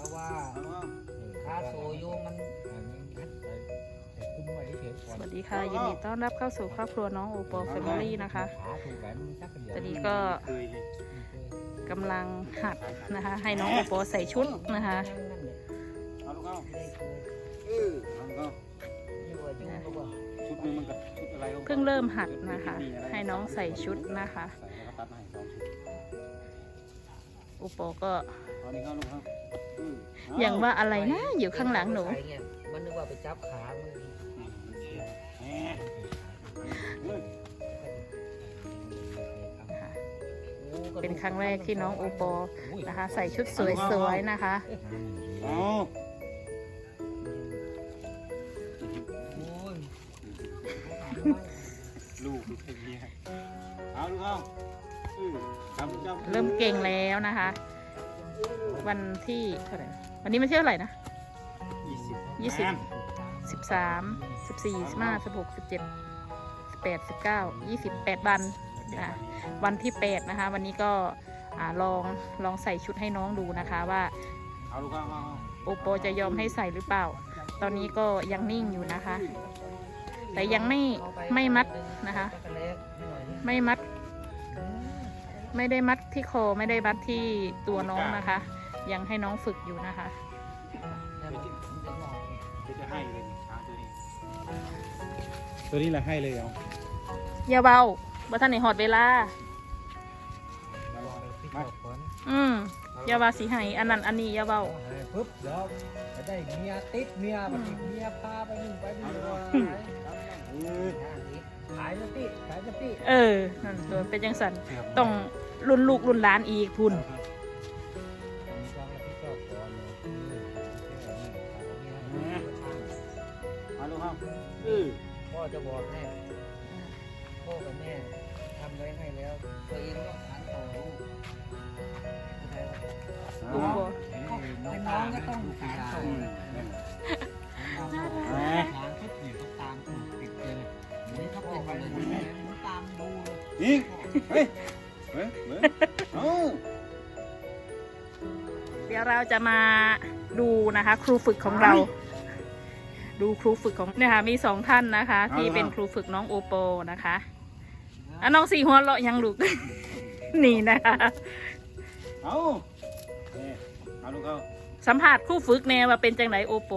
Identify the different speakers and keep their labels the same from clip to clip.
Speaker 1: เพราะว่า
Speaker 2: เอาลูกเอา
Speaker 1: ค่าโซโยมันคุ้มไว้เฉยๆก่อน
Speaker 3: สวัสดีค่ะยินดีต้อนรับเข้าสู่ครอบครัวน้องโอปอลแฟมิลี่นะคะ
Speaker 1: ขาถูกแหวนมันจักกันเดียว
Speaker 3: ตอนนี้ก็
Speaker 2: เคยเลย
Speaker 3: กำลังหัดนะคะ ให้น้องโอปอลใส่ชุดนะคะ
Speaker 2: เอาลูกเอา
Speaker 1: ได้เคย
Speaker 2: เออเอาลูกเอา
Speaker 1: อยู่ว่าอยู่ก็ว่า
Speaker 2: ชุดหนึงมันกับชุดอะไรอา
Speaker 3: เพิ่งเริ่มหัดนะคะ ให้น้องใส่ชุดนะคะ
Speaker 2: ใส่แล้วก็ตัดมาให้สองชุด
Speaker 3: โอปอลก็
Speaker 2: เอา นี่เข้าลูกเอาอืมเอ
Speaker 3: ย่างว่าอะไรนะอยู่ข้างหลังหนู
Speaker 1: ใส่เยมันนึกว่าไปจับขามือ
Speaker 2: แหมเฮ้ย
Speaker 3: เป็นครั้งแรกที่น้องโอปอลนะคะ ใส่ชุดสวยๆนะคะ
Speaker 2: เอา
Speaker 1: โอ้ย
Speaker 2: ลูกลูกเป็นเมียเอาลูกเอาเออทำจ้า
Speaker 3: เริ่มเก่งแล้วนะคะ วันที่เท่าไหร่วันนี้มันเที่ยวาไหร่นะ
Speaker 2: ยี่สิบ
Speaker 3: ยี่สิบสิบสามสิบสี่สิบห้าสิบหกสิบเจ็ดสิบแปดสิบเก้ายี่สิบแปดวันอะวันที่แปดนะคะ วันนี้ก็อ่าลองลองใส่ชุดให้น้องดูนะคะว่า
Speaker 2: เอาลูกเอาเอา
Speaker 3: โอโปจะยอมให้ใส่หรือเปล่า ตอนนี้ก็ยังนิ่งอยู่นะคะ แต่ยังไม่ไม่มัดนะคะ
Speaker 1: จักรเล็กหน่อย
Speaker 3: ไม่มัด ไม่ได้มัดที่คอไม่ได้มัดที่ตัวน้องนะคะ ยังให้น้องฝึกอยู่นะคะ
Speaker 1: เนี่ยมันมันจะงอก
Speaker 2: เดี๋ยวจะให้เลยนี่ช้างตัวนี้ ตัวนี้แหละให้เลยเอา
Speaker 3: อย่าเบาว่าท่านในหอดเวลา
Speaker 2: มา
Speaker 1: ลองไปพลิก
Speaker 2: มา
Speaker 1: ออกก่อน
Speaker 3: อืมอย่าว่าสีให้อันนั้นอันนี้อย่าเบา
Speaker 1: เอาให้ปุ๊บเดี๋ยวจะได้เมียติดเมียบัดนี้เมียพาไปนู่นไปนี่ว่า
Speaker 2: เออ
Speaker 1: ขายสติขายสติ
Speaker 3: เออนั่นตัวเป็นจังสันต้องรุ่นลูกรุ่นหลานอีกพุ่น
Speaker 1: ผมฟังแล้วพี่ชอบก่อนเลยอืมแค่นี้ขายเมีย
Speaker 2: เอาลูกเอาเออ
Speaker 1: พ่อจะบอกแม่พ่อกับแม่ทำไว้ให้แล้วตัวเองต้องสานต่อลูกเข้าใจปะ
Speaker 3: โอ้โห
Speaker 1: เป็นน้องก็ต้องสานต่อ ดูเลยยิ
Speaker 2: งเฮ้ยเฮ้ยเฮ้ยเอา
Speaker 3: เดี๋ยวเราจะมาดูนะคะ ครูฝึกของเรา ดูครูฝึกของเนี่ยค่ะมีสองท่านนะคะ ที่เป็นครูฝึกน้องโอโปนะคะอะน้องสี่หัวเราะยังลูก นี่นะคะ
Speaker 2: เอาเนี่ยเอาลูกเอา
Speaker 3: สัมผัสครูฝึกแนวว่าเป็นจังไหนโอโป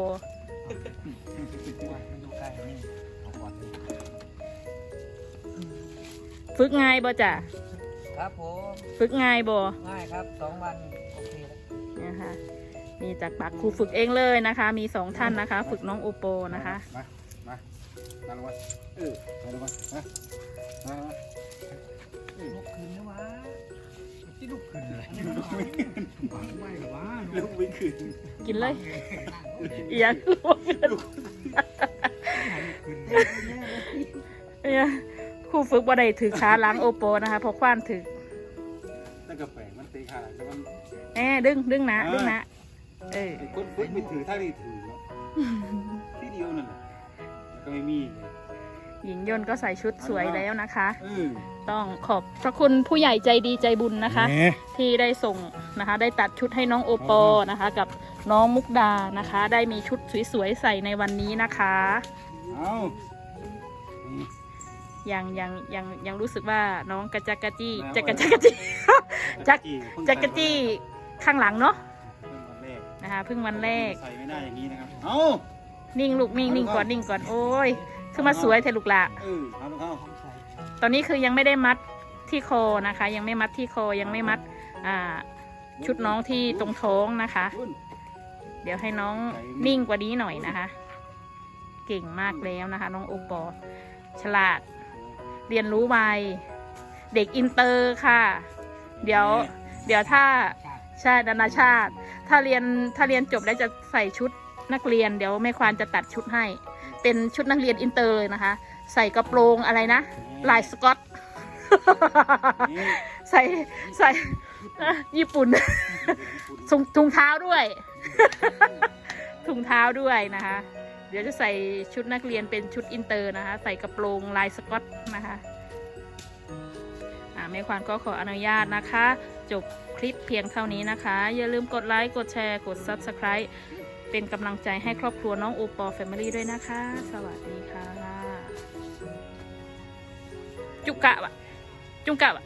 Speaker 3: ฝึกง่ายบ่จ้ะ
Speaker 1: ครับผม
Speaker 3: ฝึกง่ายบ่
Speaker 1: ง่ายครับสองวันโอเคแล้ว
Speaker 3: นะคะมีจากปากครูฝึกเองเลยนะคะ มีสองท่านนะคะ ฝึกน้องโอโปนะคะ
Speaker 2: มา มามาลงมาเออมาลงมามามามา
Speaker 1: ลุกขึ้นนะวะที่ลุกขึ้นเลย
Speaker 2: ลูกไม่ขึ้น
Speaker 1: ไม่หรอวะ
Speaker 2: ลูกไม่ขึ้น
Speaker 3: กินเลยอีหยังลูกเนี่ย ครูฝึกบ่ได้ถือขาหล้างโอโปนะคะเพราะควานถือ
Speaker 2: ตั้งกระแปงมันตีขาดแต่มัน
Speaker 3: แหน่ดึงดึงนะดึงนะเออ
Speaker 2: ไอ้คนฝึกไม่ถือถ้าได้ถือเนาะที่เดียวนั่นแหละแล้วก็ไม่มีเลย
Speaker 3: หญิงยนต์ก็ใส่ชุดสวยแล้วนะคะ
Speaker 2: เออ
Speaker 3: ต้องขอบพระคุณผู้ใหญ่ใจดีใจบุญนะคะ
Speaker 2: แหม
Speaker 3: ที่ได้ส่งนะคะ ได้ตัดชุดให้น้องโอปอนะคะ กับน้องมุกดานะคะ ได้มีชุดสวยๆใส่ในวันนี้นะคะ
Speaker 2: เอานี่
Speaker 3: ยังยังยังยังรู้สึกว่าน้องกระจักกระจี้
Speaker 2: แล้ว
Speaker 3: จักกระจักกระจี้จัก
Speaker 2: เพิ่ง
Speaker 3: จักกระจี้ข้างหลังเนาะ
Speaker 2: เพิ่งวันแรก
Speaker 3: นะคะเพิ่งวันแรก
Speaker 2: ใส่ไม่ได้อย่างนี้นะครับเอา
Speaker 3: นิ่งลูกนิ่งนิ่งก่อนนิ่งก่อนโอ้ยคือมาสวยเทลูกละ
Speaker 2: เออเอาลูกเอา
Speaker 3: ตอนนี้คือยังไม่ได้มัดที่คอนะคะ ยังไม่มัดที่คอยังไม่มัดอ่าชุดน้องที่ตรงท้องนะคะ
Speaker 2: คุณ
Speaker 3: เดี๋ยวให้น้องนิ่งกว่านี้หน่อยนะคะ เก่งมากแล้วนะคะ น้องโอปอฉลาด เรียนรู้ไวเด็กอินเตอร์ค่ะ เดี๋ยว เดี๋ยวถ้าใช่นานาชาติ ถ้าเรียนถ้าเรียนจบแล้วจะใส่ชุดนักเรียน เดี๋ยวแม่ควานจะตัดชุดให้ เป็นชุดนักเรียนอินเตอร์เลยนะคะ ใส่กระโปรงอะไรนะลายสกอต
Speaker 2: นี่
Speaker 3: ใส่ใส่อะญี่ปุ่นถุงถุงเท้าด้วยถุงเท้าด้วยนะคะ เดี๋ยวจะใส่ชุดนักเรียนเป็นชุดอินเตอร์นะคะ ใส่กระโปรงลายสกอตนะคะอาแม่ควานก็ขออนุญาตนะคะ จบคลิปเพียงเท่านี้นะคะ อย่าลืมกดไลค์ กดแชร์ กด Subscribe เป็นกำลังใจให้ครอบครัวน้องโอปอแฟมิลี่ด้วยนะคะ สวัสดีค่ะ จุกกะวะจุกกะวะ